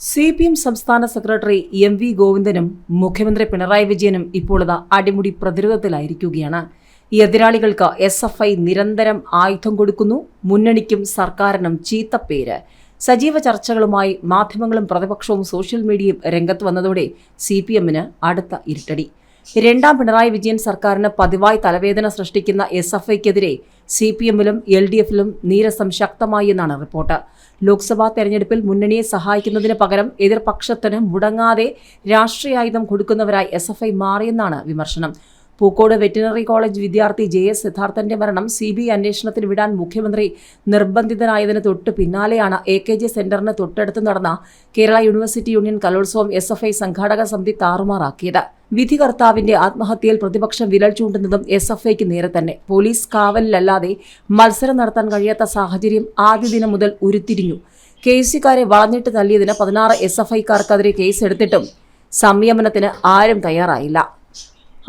C P M സംസ്ഥാന secretary M V ഗോവിന്ദനും മുഖ്യമന്ത്രി പിണറായി വിജയനും ഇപ്പോഴത് അടിമുടി പ്രതിരോധത്തിലായിരിക്കുകയാണ്. എതിരാളികൾക്ക് എസ് എഫ് ഐ നിരന്തരം ആയുധം കൊടുക്കുന്നു. മുന്നണിക്കും സർക്കാരിനും ചീത്തപ്പേര് സജീവ ചർച്ചകളുമായി മാധ്യമങ്ങളും പ്രതിപക്ഷവും സോഷ്യൽ മീഡിയയും രംഗത്ത് വന്നതോടെ സി പി എമ്മിന് അടുത്ത ഇരുട്ടടി. രണ്ടാം പിണറായി വിജയൻ സർക്കാരിന് പതിവായി തലവേദന സൃഷ്ടിക്കുന്ന എസ് എഫ് ഐക്കെതിരെ സി പി എമ്മിലും എൽ ഡി എഫിലും നീരസം ശക്തമായി എന്നാണ് റിപ്പോർട്ട്. ലോക്സഭാ തെരഞ്ഞെടുപ്പിൽ മുന്നണിയെ സഹായിക്കുന്നതിന് പകരം എതിർപക്ഷത്തിന് മുടങ്ങാതെ രാഷ്ട്രീയായുധം കൊടുക്കുന്നവരായി എസ് എഫ് ഐ മാറിയെന്നാണ് വിമർശനം. പൂക്കോട് വെറ്റിനറി കോളേജ് വിദ്യാർത്ഥി ജെ എസ് സിദ്ധാർത്ഥന്റെ മരണം സി ബി ഐ അന്വേഷണത്തിന് വിടാൻ മുഖ്യമന്ത്രി നിർബന്ധിതനായതിന് തൊട്ട് പിന്നാലെയാണ് എ കെ ജെ സെന്ററിന് തൊട്ടടുത്ത് നടന്ന കേരള യൂണിവേഴ്സിറ്റി യൂണിയൻ കലോത്സവം എസ് എഫ് ഐ സംഘാടക സമിതി താറുമാറാക്കിയത്. വിധികർത്താവിന്റെ ആത്മഹത്യയിൽ പ്രതിപക്ഷം വിരൽ ചൂണ്ടുന്നതും എസ് എഫ് ഐക്ക് നേരെ തന്നെ. പോലീസ് കാവലിലല്ലാതെ മത്സരം നടത്താൻ കഴിയാത്ത സാഹചര്യം ആദ്യ ദിനം മുതൽ ഉരുത്തിരിഞ്ഞു. കെ സിക്കാരെ വളഞ്ഞിട്ട് തള്ളിയതിന് പതിനാറ് എസ് എഫ് ഐക്കാർക്കെതിരെ കേസെടുത്തിട്ടും സംയമനത്തിന് ആരും തയ്യാറായില്ല.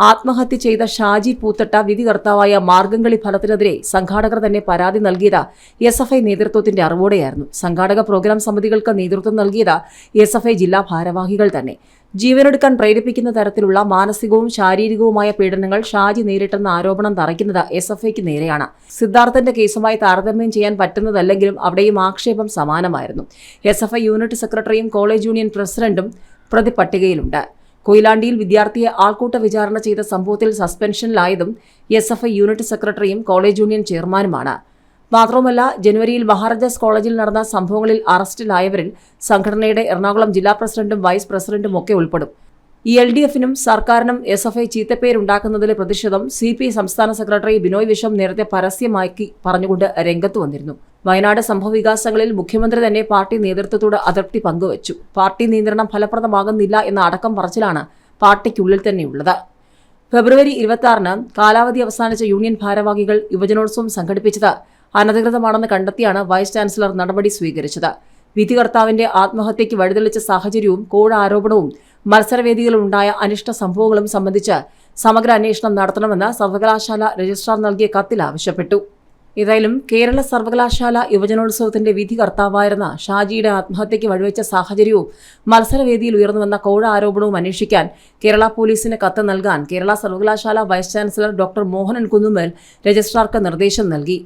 ആത്മഹത്യ ചെയ്ത ഷാജി പൂത്തട്ട വിധികർത്താവായ മാർഗംകളി ഫലത്തിനെതിരെ സംഘാടകർ തന്നെ പരാതി നൽകിയത് എസ് എഫ് ഐ നേതൃത്വത്തിന്റെ അറിവോടെയായിരുന്നു. സംഘാടക പ്രോഗ്രാം സമിതികൾക്ക് നേതൃത്വം നൽകിയത് എസ് എഫ് ഐ ജില്ലാ ഭാരവാഹികൾ തന്നെ. ജീവനെടുക്കാൻ പ്രേരിപ്പിക്കുന്ന തരത്തിലുള്ള മാനസികവും ശാരീരികവുമായ പീഡനങ്ങൾ ഷാജി നേരിട്ടെന്ന ആരോപണം തറയ്ക്കുന്നത് എസ് എഫ് ഐക്ക് നേരെയാണ്. സിദ്ധാർത്ഥന്റെ കേസുമായി താരതമ്യം ചെയ്യാൻ പറ്റുന്നതല്ലെങ്കിലും അവിടെയും ആക്ഷേപം സമാനമായിരുന്നു. എസ് എഫ് ഐ യൂണിറ്റ് സെക്രട്ടറിയും കോളേജ് യൂണിയൻ പ്രസിഡന്റും പ്രതിപട്ടികയിലുണ്ട്. കൊയിലാണ്ടിയിൽ വിദ്യാർത്ഥിയെ ആൾക്കൂട്ട വിചാരണ ചെയ്ത സംഭവത്തിൽ സസ്പെൻഷനിലായതും എസ് എഫ് ഐ യൂണിറ്റ് സെക്രട്ടറിയും കോളേജ് യൂണിയൻ ചെയർമാനുമാണ്. മാത്രവുമല്ല ജനുവരിയിൽ മഹാരാജാസ് കോളേജിൽ നടന്ന സംഭവങ്ങളിൽ അറസ്റ്റിലായവരിൽ സംഘടനയുടെ എറണാകുളം ജില്ലാ പ്രസിഡന്റും വൈസ് പ്രസിഡന്റും ഒക്കെ ഉൾപ്പെടും. എൽ ഡി എഫിനും സർക്കാരിനും എസ് എഫ് ഐ ചീത്തപ്പേരുണ്ടാക്കുന്നതിലെ പ്രതിഷേധം സി പി സംസ്ഥാന സെക്രട്ടറി ബിനോയ് വിശ്വം നേരത്തെ പരസ്യമാക്കി പറഞ്ഞുകൊണ്ട് രംഗത്ത് വന്നിരുന്നു. വയനാട് സംഭവവികാസങ്ങളിൽ മുഖ്യമന്ത്രി തന്നെ പാർട്ടി നേതൃത്വത്തോട് അതൃപ്തി പങ്കുവച്ചു. പാർട്ടി നിയന്ത്രണം ഫലപ്രദമാകുന്നില്ല എന്ന അടക്കം പറച്ചിലാണ് പാർട്ടിക്കുള്ളിൽ തന്നെയുള്ളത്. ഫെബ്രുവരി ഇരുപത്തി കാലാവധി അവസാനിച്ച യൂണിയൻ ഭാരവാഹികൾ യുവജനോത്സവം സംഘടിപ്പിച്ചത് അനധികൃതമാണെന്ന് കണ്ടെത്തിയാണ് വൈസ് ചാൻസലർ നടപടി സ്വീകരിച്ചത്. വിധികർത്താവിന്റെ ആത്മഹത്യയ്ക്ക് വഴിതെളിച്ച സാഹചര്യവും കോഴ ആരോപണവും മത്സരവേദികളിലുണ്ടായ അനിഷ്ട സംഭവങ്ങളും സംബന്ധിച്ച് സമഗ്ര അന്വേഷണം നടത്തണമെന്ന് സർവകലാശാല രജിസ്ട്രാർ നൽകിയ കത്തിൽ ആവശ്യപ്പെട്ടു. ഏതായാലും കേരള സർവകലാശാല യുവജനോത്സവത്തിന്റെ വിധികർത്താവായിരുന്ന ഷാജിയുടെ ആത്മഹത്യയ്ക്ക് വഴിവെച്ച സാഹചര്യവും മത്സരവേദിയിൽ ഉയർന്നുവന്ന കോഴ ആരോപണവും അന്വേഷിക്കാൻ കേരള പോലീസിന് കത്ത് നൽകാൻ കേരള സർവകലാശാല vice chancellor doctor Mohanan Kunnummal രജിസ്ട്രാർക്ക് നിർദ്ദേശം നൽകി.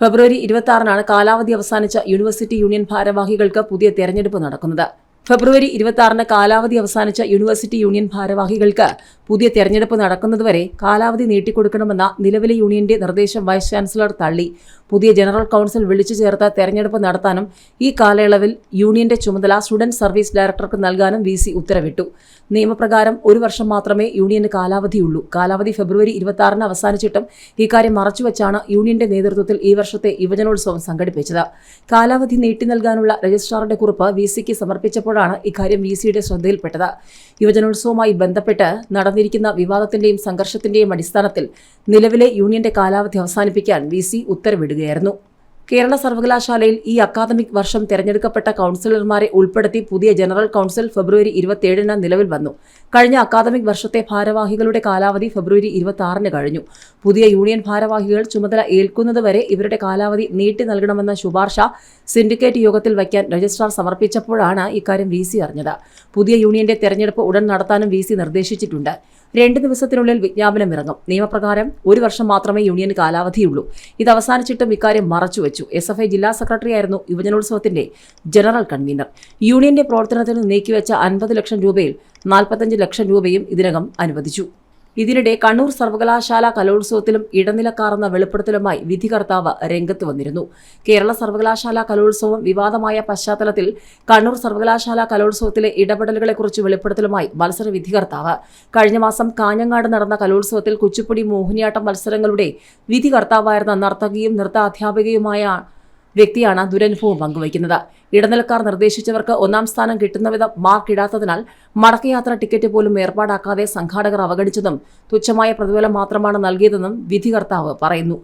ഫെബ്രുവരി ഇരുപത്തി കാലാവധി അവസാനിച്ച യൂണിവേഴ്സിറ്റി യൂണിയൻ ഭാരവാഹികൾക്ക് പുതിയ തെരഞ്ഞെടുപ്പ് നടക്കുന്നത്. ഫെബ്രുവരി ഇരുപത്തി കാലാവധി അവസാനിച്ച യൂണിവേഴ്സിറ്റി യൂണിയൻ ഭാരവാഹികൾക്ക് പുതിയ തെരഞ്ഞെടുപ്പ് നടക്കുന്നതുവരെ കാലാവധി നീട്ടിക്കൊടുക്കണമെന്ന നിലവിലെ യൂണിയന്റെ നിർദ്ദേശം വൈസ് ചാൻസലർ തള്ളി. പുതിയ ജനറൽ കൗൺസിൽ വിളിച്ചു ചേർത്ത തെരഞ്ഞെടുപ്പ് നടത്താനും ഈ കാലയളവിൽ യൂണിയന്റെ ചുമതല സ്റ്റുഡന്റ് സർവീസ് ഡയറക്ടർക്ക് നൽകാനും വി സി ഉത്തരവിട്ടു. നിയമപ്രകാരം ഒരു വർഷം മാത്രമേ യൂണിയന് കാലാവധിയുള്ളൂ. കാലാവധി ഫെബ്രുവരി ഇരുപത്തി ആറിന് അവസാനിച്ചിട്ടും ഇക്കാര്യം മറച്ചുവെച്ചാണ് യൂണിയന്റെ നേതൃത്വത്തിൽ ഈ വർഷത്തെ യുവജനോത്സവം സംഘടിപ്പിച്ചത്. കാലാവധി നീട്ടി നൽകാനുള്ള രജിസ്ട്രാറുടെ കുറിപ്പ് വി സിക്ക് സമർപ്പിച്ചപ്പോഴാണ് ഇക്കാര്യം വി സിയുടെ ശ്രദ്ധയിൽപ്പെട്ടത്. യുവജനോത്സവവുമായി ബന്ധപ്പെട്ട് നടന്നിരിക്കുന്ന വിവാദത്തിന്റെയും സംഘർഷത്തിന്റെയും അടിസ്ഥാനത്തിൽ നിലവിലെ യൂണിയന്റെ കാലാവധി അവസാനിപ്പിക്കാൻ വി സി ഉത്തരവിടുകയായിരുന്നു. കേരള സർവകലാശാലയിൽ ഈ അക്കാദമിക് വർഷം തെരഞ്ഞെടുക്കപ്പെട്ട കൗൺസിലർമാരെ ഉൾപ്പെടുത്തി പുതിയ ജനറൽ കൗൺസിൽ ഫെബ്രുവരി ഇരുപത്തിയേഴിന് നിലവിൽ വന്നു. കഴിഞ്ഞ അക്കാദമിക് വർഷത്തെ ഭാരവാഹികളുടെ കാലാവധി ഫെബ്രുവരി ഇരുപത്തി ആറിന് കഴിഞ്ഞു. പുതിയ യൂണിയൻ ഭാരവാഹികൾ ചുമതല ഏൽക്കുന്നതുവരെ ഇവരുടെ കാലാവധി നീട്ടി നൽകണമെന്ന ശുപാർശ സിൻഡിക്കേറ്റ് യോഗത്തിൽ വയ്ക്കാൻ രജിസ്ട്രാർ സമർപ്പിച്ചപ്പോഴാണ് ഇക്കാര്യം വി സി അറിഞ്ഞത്. പുതിയ യൂണിയന്റെ തെരഞ്ഞെടുപ്പ് ഉടൻ നടത്താനും വി സി നിർദ്ദേശിച്ചിട്ടുണ്ട്. രണ്ട് ദിവസത്തിനുള്ളിൽ വിജ്ഞാപനം ഇറങ്ങും. നിയമപ്രകാരം ഒരു വർഷം മാത്രമേ യൂണിയൻ കാലാവധിയുള്ളൂ. ഇത് അവസാനിച്ചിട്ടും ഇക്കാര്യം മറച്ചുവെച്ചു. എസ് എഫ് ഐ ജില്ലാ സെക്രട്ടറിയായിരുന്നു യുവജനോത്സവത്തിന്റെ ജനറൽ കൺവീനർ. യൂണിയന്റെ പ്രവർത്തനത്തിന് നീക്കിവെച്ച അൻപത് ലക്ഷം രൂപയിൽ നാൽപ്പത്തഞ്ച് ലക്ഷം രൂപയും ഇതിനകം അനുവദിച്ചു. ഇതിനിടെ കണ്ണൂർ സർവകലാശാല കലോത്സവത്തിലും ഇടനിലക്കാർന്ന വെളിപ്പെടുത്തലുമായി വിധികർത്താവ് രംഗത്ത് വന്നിരുന്നു. കേരള സർവകലാശാല കലോത്സവം വിവാദമായ പശ്ചാത്തലത്തിൽ കണ്ണൂർ സർവകലാശാല കലോത്സവത്തിലെ ഇടപെടലുകളെക്കുറിച്ച് വെളിപ്പെടുത്തലുമായി മത്സര വിധികർത്താവ്. കഴിഞ്ഞ മാസം കാഞ്ഞങ്ങാട് നടന്ന കലോത്സവത്തിൽ കുച്ചിപ്പുടി മോഹിനിയാട്ടം മത്സരങ്ങളുടെ വിധികർത്താവായിരുന്ന നർത്തകിയും നൃത്ത വ്യക്തിയാണ് ദുരനുഭവം പങ്കുവയ്ക്കുന്നത്. ഇടനിലക്കാർ നിർദ്ദേശിച്ചവർക്ക് ഒന്നാം സ്ഥാനം കിട്ടുന്ന വിധം മാർക്ക് ഇടാത്തതിനാൽ മടക്കയാത്ര ടിക്കറ്റ് പോലും ഏർപ്പാടാക്കാതെ സംഘാടകർ അവഗണിച്ചതും തുച്ഛമായ പ്രതിഫലം മാത്രമാണ് നൽകിയതെന്നും വിധികർത്താവ് പറയുന്നു.